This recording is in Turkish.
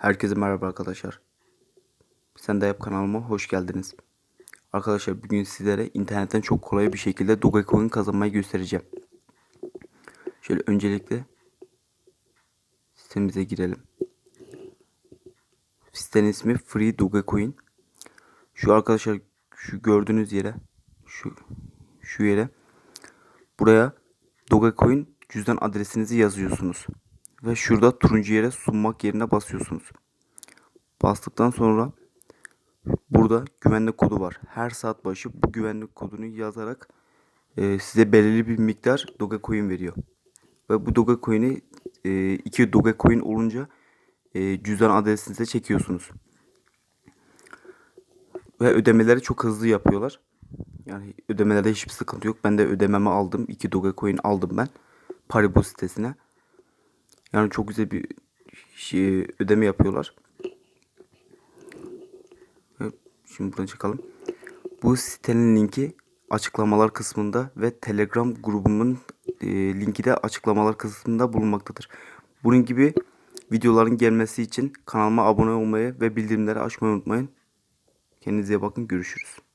Herkese merhaba arkadaşlar. Sen de yap kanalıma hoş geldiniz. Arkadaşlar bugün sizlere internetten çok kolay bir şekilde Dogecoin kazanmayı göstereceğim. Şöyle öncelikle sitemize girelim. Sitenin ismi Free Dogecoin. Şu arkadaşlar şu gördüğünüz yere şu şu yere buraya Dogecoin cüzdan adresinizi yazıyorsunuz. Ve şurada turuncu yere sunmak yerine basıyorsunuz. Bastıktan sonra burada güvenlik kodu var. Her saat başı bu güvenlik kodunu yazarak e, size belirli bir miktar Dogecoin veriyor. Ve bu Dogecoin'i e, iki Dogecoin olunca e, cüzdan adresinize çekiyorsunuz. Ve ödemeleri çok hızlı yapıyorlar. Yani ödemelerde hiçbir sıkıntı yok. Ben de ödememi aldım. 2 Dogecoin aldım ben. Paribu sitesine. Yani çok güzel bir şey, ödeme yapıyorlar. Şimdi buradan çıkalım. Bu sitenin linki açıklamalar kısmında ve Telegram grubumun e, linki de açıklamalar kısmında bulunmaktadır. Bunun gibi videoların gelmesi için kanalıma abone olmayı ve bildirimleri açmayı unutmayın. Kendinize bakın. Görüşürüz.